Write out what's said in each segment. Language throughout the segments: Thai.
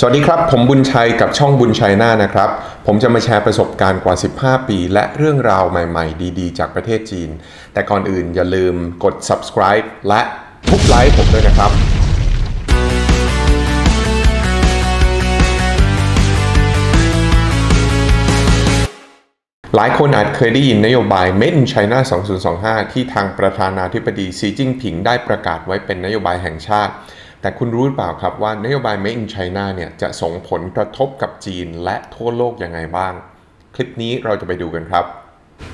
สวัสดีครับ ผมบุญชัยกับช่องบุญชัยหน้านะครับ ผมจะมาแชร์ประสบการณ์กว่า 15 ปี และเรื่องราวใหม่ๆ ดีๆ จากประเทศจีน แต่ก่อนอื่นอย่าลืมกด subscribe และทุบไลค์ผมด้วยนะครับ หลายคนอาจเคยได้ยินนโยบาย Made in China 2025 ที่ทางประธานาธิบดีสีจิ้งผิงได้ประกาศไว้เป็นนโยบายแห่งชาติ แต่คุณรู้หรือเปล่าครับว่านโยบาย Made in China เนี่ยจะส่งผลกระทบกับจีนและทั่วโลกยังไงบ้าง คลิปนี้เราจะไปดูกันครับ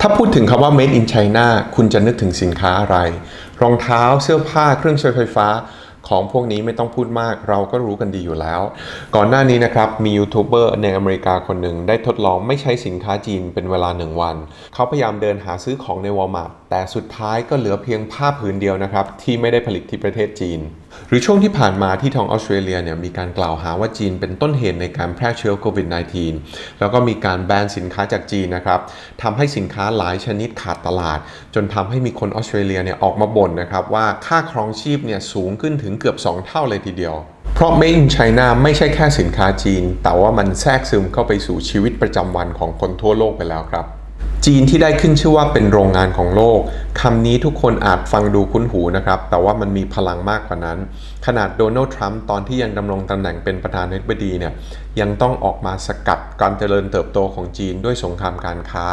ถ้าพูดถึงคำว่า Made in China คุณจะนึกถึงสินค้าอะไร รองเท้าเสื้อผ้าเครื่องใช้ไฟฟ้าของพวกนี้ไม่ต้องพูดมากเราก็รู้กันดีอยู่แล้ว ก่อนหน้านี้นะครับ มียูทูบเบอร์ในอเมริกาคนหนึ่งได้ทดลองไม่ใช้สินค้าจีนเป็นเวลาหนึ่งวัน เขาพยายามเดินหาซื้อของในวอลมาร์ทแต่สุดท้ายก็เหลือเพียงผ้าผืนเดียวนะครับ ที่ไม่ได้ผลิตที่ประเทศจีน หรือช่วงที่ผ่านมาที่ทางออสเตรเลียเนี่ยมีการกล่าวหาว่าจีนเป็นต้นเหตุในการแพร่เชื้อโควิด -19 แล้วก็มีการแบนสินค้าจากจีนนะครับทำให้สินค้าหลายชนิดขาดตลาด จนทำให้มีคนออสเตรเลียเนี่ยออกมาบ่นนะครับว่าค่าครองชีพเนี่ยสูงขึ้นถึงเกือบ 2 เท่าเลยทีเดียวเพราะ Made in China ไม่ใช่แค่สินค้าจีน แต่ว่ามันแทรกซึมเข้าไปสู่ชีวิตประจำวันของคนทั่วโลกไปแล้วครับ จีนที่ได้ขึ้นชื่อว่าเป็นโรงงานของโลกคำนี้ทุกคนอาจฟังดูคุ้นหูนะครับ แต่ว่ามันมีพลังมากกว่านั้น ขนาดโดนัลด์ทรัมป์ตอนที่ยังดำรงตำแหน่งเป็นประธานาธิบดีเนี่ยยังต้องออกมาสกัดการเจริญเติบโตของจีนด้วยสงครามการค้า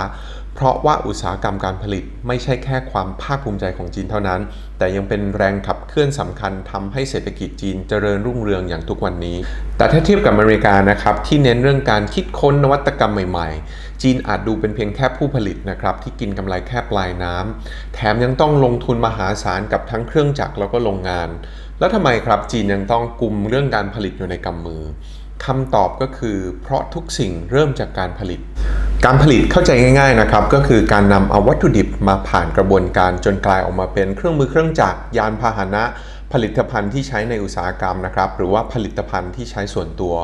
เพราะว่าอุตสาหกรรมการผลิตไม่ใช่แค่ความภาคภูมิใจของจีนเท่านั้น แต่ยังเป็นแรงขับเคลื่อนสำคัญทำให้เศรษฐกิจจีนเจริญรุ่งเรืองอย่างทุกวันนี้ แต่ถ้าเทียบกับอเมริกานะครับที่เน้นเรื่องการคิดค้นนวัตกรรมใหม่ ๆ จีนอาจดูเป็นเพียงแค่ผู้ผลิตนะครับที่กินกำไรแค่ปลายน้ำแถมยังต้องลงทุนมหาศาลกับทั้งเครื่องจักรแล้วก็โรงงาน แล้วทำไมครับจีนยังต้องกลุ่มเรื่องการผลิตอยู่ในกำมือคำตอบก็คือ เพราะทุกสิ่งเริ่มจากการผลิต การผลิตเข้าใจง่ายๆนะครับก็คือการนำเอาวัตถุดิบมาผ่านกระบวนการจนกลายออกมาเป็นเครื่องมือเครื่องจักรยานพาหนะ ผลิตภัณฑ์ที่ใช้ในอุตสาหกรรมนะครับหรือว่าผลิตภัณฑ์ที่ใช้ส่วนตัว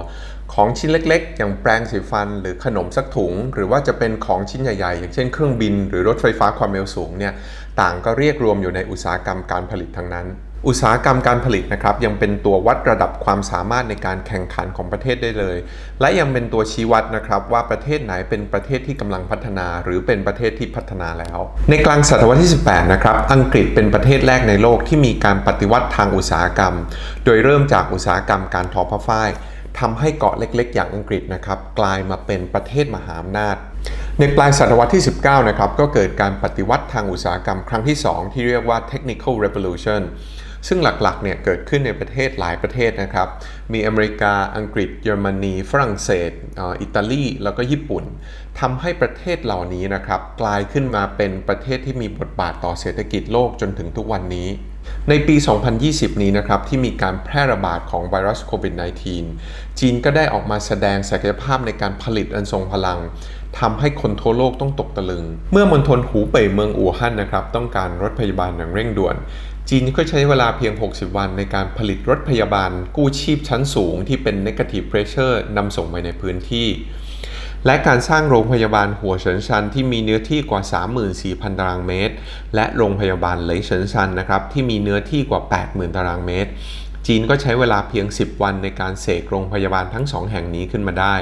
ของชิ้นเล็กๆ อย่างแปรงสีฟัน หรือขนมสักถุง หรือว่าจะเป็นของชิ้นใหญ่ๆ อย่างเช่นเครื่องบิน หรือรถไฟฟ้าความเร็วสูงเนี่ยต่างก็เรียกรวมอยู่ในอุตสาหกรรมการผลิตทั้งนั้น อุตสาหกรรมการผลิตนะครับยังเป็นตัววัดระดับความสามารถในการแข่งขันของประเทศได้เลย และยังเป็นตัวชี้วัดนะครับว่าประเทศไหนเป็นประเทศที่กำลังพัฒนา หรือเป็นประเทศที่พัฒนาแล้ว ในกลางศตวรรษที่ 18 นะครับอังกฤษเป็นประเทศแรกในโลกที่มีการปฏิวัติทางอุตสาหกรรม โดยเริ่มจากอุตสาหกรรมการทอผ้าฝ้ายทำให้เกาะเล็ก ๆ อย่างอังกฤษนะครับกลายมาเป็นประเทศมหาอำนาจ ในปลายศตวรรษที่ 19 นะครับก็เกิดการปฏิวัติทางอุตสาหกรรมครั้งที่ 2 ที่เรียกว่า technical revolution ซึ่งหลักๆเนี่ยเกิดขึ้นในประเทศหลายประเทศนะครับ มีอเมริกาอังกฤษ เยอรมนีฝรั่งเศสอิตาลีแล้วก็ญี่ปุ่นทำให้ประเทศเหล่านี้นะครับกลายขึ้นมาเป็นประเทศที่มีบทบาทต่อเศรษฐกิจโลกจนถึงทุกวันนี้ในปี 2020 นี้นะครับที่มีการแพร่ระบาดของไวรัสโควิด -19 จีนก็ได้ออกมาแสดงศักยภาพในการผลิตอันทรงพลังทำให้คนทั่วโลกต้องตกตะลึง เมื่อมณฑลหูเป่ยเมืองอู่ฮั่นนะครับต้องการรถพยาบาลอย่างเร่งด่วน จีนก็ใช้เวลาเพียง 60 วันในการผลิตรถพยาบาลกู้ชีพชั้นสูงที่เป็น negative pressure นำส่งไปในพื้นที่ และการสร้างโรงพยาบาลหัวเฉินชันที่มีเนื้อที่กว่า 34,000 ตารางเมตร และโรงพยาบาลเหลยเฉินชันนะครับที่มีเนื้อที่กว่า 80,000 ตารางเมตร จีนก็ใช้เวลาเพียง 10 วันในการเสกโรงพยาบาลทั้งสองแห่งนี้ขึ้นมาได้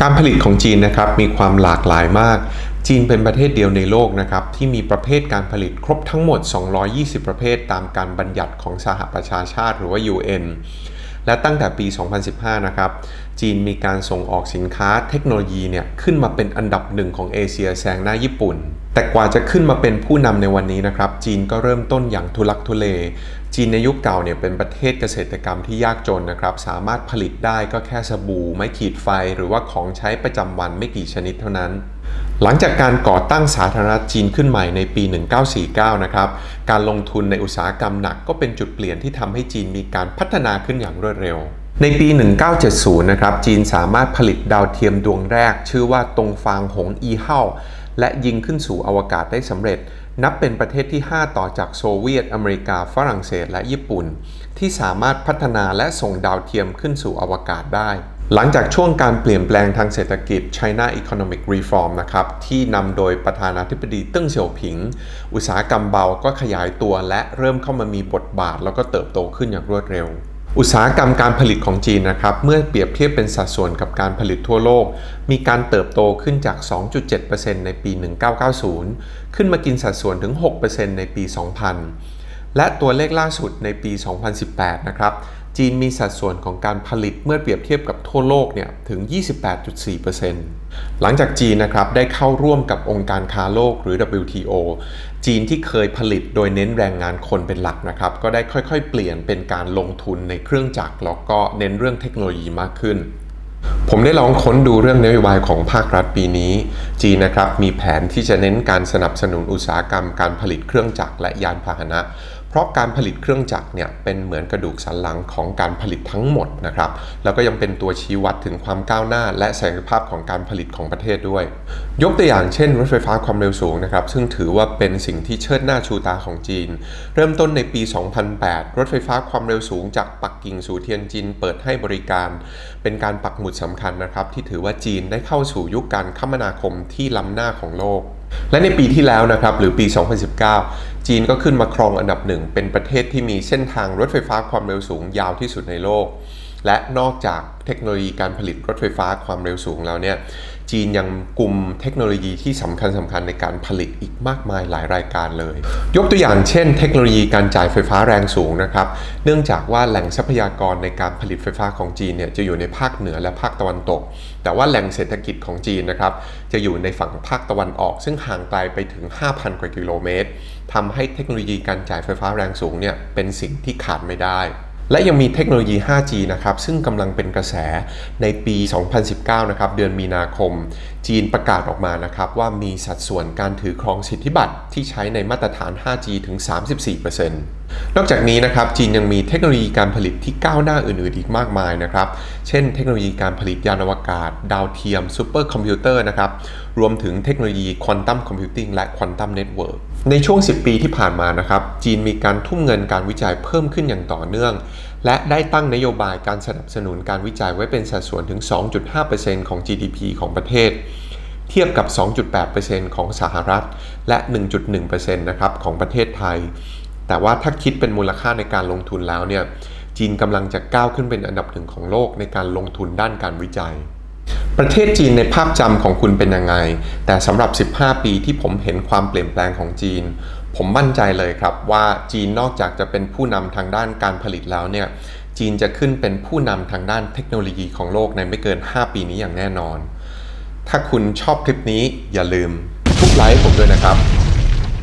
การผลิตของจีนนะครับมีความหลากหลายมาก จีนเป็นประเทศเดียวในโลกนะครับที่มีประเภทการผลิตครบทั้งหมด 220 ประเภทตามการบัญญัติของสหประชาชาติหรือว่า UN และตั้งแต่ปี 2015 นะครับ จีนมีการส่งออกสินค้าเทคโนโลยีเนี่ยขึ้นมาเป็นอันดับหนึ่งของเอเชียแซงหน้าญี่ปุ่น แต่กว่าจะขึ้นมาเป็นผู้นำในวันนี้นะครับ จีนก็เริ่มต้นอย่างทุลักทุเล จีนในยุคเก่าเนี่ยเป็นประเทศเกษตรกรรมที่ยากจนนะครับ สามารถผลิตได้ก็แค่สบู่ไม้ขีดไฟ หรือว่าของใช้ประจำวันไม่กี่ชนิดเท่านั้น หลังจากการก่อตั้งสาธารณรัฐจีนขึ้นใหม่ในปี 1949 นะครับ การลงทุนในอุตสาหกรรมหนักก็เป็นจุดเปลี่ยนที่ทำให้จีนมีการพัฒนาขึ้นอย่างรวดเร็วในปี 1970 นะครับ จีนสามารถผลิตดาวเทียมดวงแรก ชื่อว่าตงฟางหงอีเฮา และยิงขึ้นสู่อวกาศได้สำเร็จ นับเป็นประเทศที่ 5 ต่อจากโซเวียต อเมริกา ฝรั่งเศส และญี่ปุ่น ที่สามารถพัฒนาและส่งดาวเทียมขึ้นสู่อวกาศได้ หลังจากช่วงการเปลี่ยนแปลงทางเศรษฐกิจ China Economic Reform นะครับ ที่นำโดยประธานาธิบดีเติ้งเสี่ยวผิง อุตสาหกรรมเบาก็ขยายตัวและเริ่มเข้ามามีบทบาท แล้วก็เติบโตขึ้นอย่างรวดเร็ว อุตสาหกรรมการผลิตของจีนนะครับเมื่อเปรียบเทียบเป็นสัดส่วนกับการผลิตทั่วโลก มีการเติบโตขึ้นจาก 2.7%ในปี 1990 ขึ้นมากินสัดส่วนถึง 6%ในปี 2000 และตัวเลขล่าสุดในปี 2018 นะครับจีนมีสัดส่วนของการผลิตเมื่อเปรียบเทียบกับทั่วโลกเนี่ยถึง 28.4%หลังจากจีนนะครับได้เข้าร่วมกับองค์การค้าโลกหรือ WTO จีนที่เคยผลิตโดยเน้นแรงงานคนเป็นหลักนะครับ ก็ได้ค่อยๆ เปลี่ยนเป็นการลงทุนในเครื่องจักรแล้วก็เน้นเรื่องเทคโนโลยีมากขึ้น ผมได้ลองค้นดูเรื่องนโยบายของภาครัฐปีนี้ จีนนะครับมีแผนที่จะเน้นการสนับสนุนอุตสาหกรรม การผลิตเครื่องจักรและยานพาหนะ เพราะการผลิตเครื่องจักรเนี่ยเป็นเหมือนกระดูกสันหลังของการผลิตทั้งหมดนะครับ แล้วก็ยังเป็นตัวชี้วัดถึงความก้าวหน้า และศักยภาพของการผลิตของประเทศด้วย ยกตัวอย่างเช่น รถไฟฟ้าความเร็วสูงนะครับซึ่งถือว่าเป็นสิ่งที่เชิดหน้าชูตาของจีน เริ่มต้นในปี 2008 รถไฟฟ้าความเร็วสูงจากปักกิ่งสู่เทียนจินเปิดให้บริการ เป็นการปักหมุดสำคัญนะครับที่ถือว่าจีนได้เข้าสู่ยุคการคมนาคมที่ล้ำหน้าของโลกและในปีที่แล้วนะครับหรือปี 2019 จีนก็ขึ้นมาครองอันดับหนึ่ง เป็นประเทศที่มีเส้นทางรถไฟฟ้าความเร็วสูงยาวที่สุดในโลก และนอกจากเทคโนโลยีการผลิตรถไฟฟ้าความเร็วสูงแล้วเนี่ย จีนยังกลุ่มเทคโนโลยีที่สำคัญสำคัญในการผลิตอีกมากมายหลายรายการเลย ยกตัวอย่างเช่น เทคโนโลยีการจ่ายไฟฟ้าแรงสูงนะครับ เนื่องจากว่าแหล่งทรัพยากรในการผลิตไฟฟ้าของจีนเนี่ยจะอยู่ในภาคเหนือและภาคตะวันตก แต่ว่าแหล่งเศรษฐกิจของจีนนะครับจะอยู่ในฝั่งภาคตะวันออก ซึ่งห่างไกลไปถึง 5,000 กว่ากิโลเมตรทำให้เทคโนโลยีการจ่ายไฟฟ้าแรงสูงเนี่ยเป็นสิ่งที่ขาดไม่ได้ และยังมีเทคโนโลยี 5G นะครับ ซึ่งกำลังเป็นกระแสในปี 2019 นะครับ เดือนมีนาคม จีนประกาศออกมานะครับ ว่ามีสัดส่วนการถือครองสิทธิบัตรที่ใช้ในมาตรฐาน 5G ถึง 34%นอกจากนี้นะครับ จีนยังมีเทคโนโลยีการผลิตที่ก้าวหน้าอื่น ๆ อีกมากมายนะครับ เช่น เทคโนโลยีการผลิตยานอวกาศ ดาวเทียมซูเปอร์คอมพิวเตอร์นะครับ รวมถึงเทคโนโลยีควอนตัมคอมพิวติ้งและควอนตัมเน็ตเวิร์กในช่วง 10 ปีที่ผ่านมานะครับ จีนมีการทุ่มเงินการวิจัยเพิ่มขึ้นอย่างต่อเนื่อง และได้ตั้งนโยบายการสนับสนุนการวิจัยไว้เป็นสัดส่วนถึง 2.5%ของ GDP ของประเทศ เทียบกับ 2.8%ของสหรัฐ และ 1.1%นะครับของประเทศไทย แต่ว่าถ้าคิดเป็นมูลค่าในการลงทุนแล้วเนี่ยจีนกำลังจะก้าวขึ้นเป็นอันดับหนึ่งของโลกในการลงทุนด้านการวิจัย ประเทศจีนในภาพจำของคุณเป็นยังไง แต่สำหรับ 15 ปีที่ผมเห็นความเปลี่ยนแปลงของจีน ผมมั่นใจเลยครับว่าจีนนอกจากจะเป็นผู้นำทางด้านการผลิตแล้วเนี่ย จีนจะขึ้นเป็นผู้นำทางด้านเทคโนโลยีของโลกในไม่เกิน 5 ปีนี้อย่างแน่นอน ถ้าคุณชอบคลิปนี้อย่าลืมทุกไลค์ผมด้วยนะครับ